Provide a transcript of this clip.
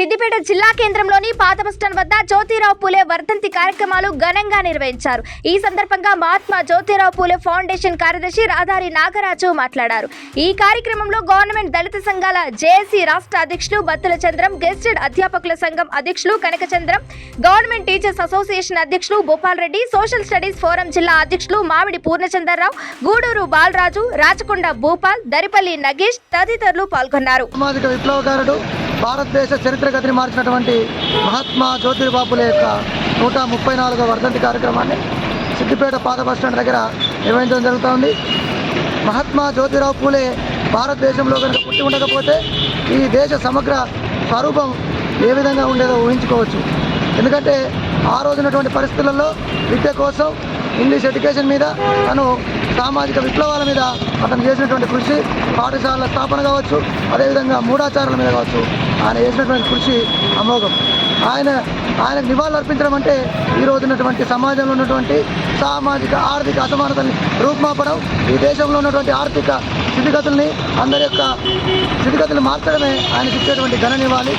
సిద్దిపేట జిల్లా కేంద్రంలోని పాత బస్టాండ్ వద్ద జ్యోతిరావు పూలే వర్ధంతి కార్యక్రమాలు ఘనంగా నిర్వహించారు. ఈ సందర్భంగా మహాత్మా జ్యోతిరావు పూలే ఫౌండేషన్ కార్యదర్శి రాధారి నాగరాజు మాట్లాడారు. ఈ కార్యక్రమంలో గవర్నమెంట్ దళిత సంఘాల జేఏసీ రాష్ట్ర అధ్యక్షులు బత్తుల చంద్రం గెస్టెడ్ అధ్యాపకుల సంఘం అధ్యక్షులు కనకచంద్రం గవర్నమెంట్ టీచర్స్ అసోసియేషన్ అధ్యక్షులు Bhupal Reddy social studies forum జిల్లా అధ్యక్షులు మామిడి పూర్ణచంద్రరావు గూడూరు బాలరాజు రాచకొండ భూపాల్ దరిపల్లి నగేష్ తదితరులు పాల్గొన్నారు. భారతదేశ చరిత్ర గతిని మార్చినటువంటి మహాత్మా జ్యోతిబాపుల యొక్క నూట ముప్పై నాలుగో వర్ధంతి కార్యక్రమాన్ని సిద్దిపేట పాత బస్టాండ్ దగ్గర నిర్వహించడం జరుగుతోంది మహాత్మా జ్యోతిరావు పూలే భారతదేశంలో కనుక పుట్టి ఉండకపోతే ఈ దేశ సమగ్ర స్వరూపం ఏ విధంగా ఉండేదో ఊహించుకోవచ్చు. ఎందుకంటే ఆ రోజునటువంటి పరిస్థితులలో విద్య కోసం ఇంగ్లీష్ ఎడ్యుకేషన్ మీద తను సామాజిక విప్లవాల మీద అతను చేసినటువంటి కృషి పాఠశాలల స్థాపన కావచ్చు అదేవిధంగా మూఢాచారాల మీద కావచ్చు ఆయన చేసినటువంటి కృషి అమోఘం. ఆయన ఆయన నివాళులు అర్పించడం అంటే ఈ రోజున్నటువంటి సమాజంలో ఉన్నటువంటి సామాజిక ఆర్థిక అసమానతల్ని రూపుమాపడం ఈ దేశంలో ఉన్నటువంటి ఆర్థిక స్థితిగతుల్ని అందరి యొక్క స్థితిగతులు మార్చడమే ఆయన ఇచ్చేటువంటి ఘన నివాళి.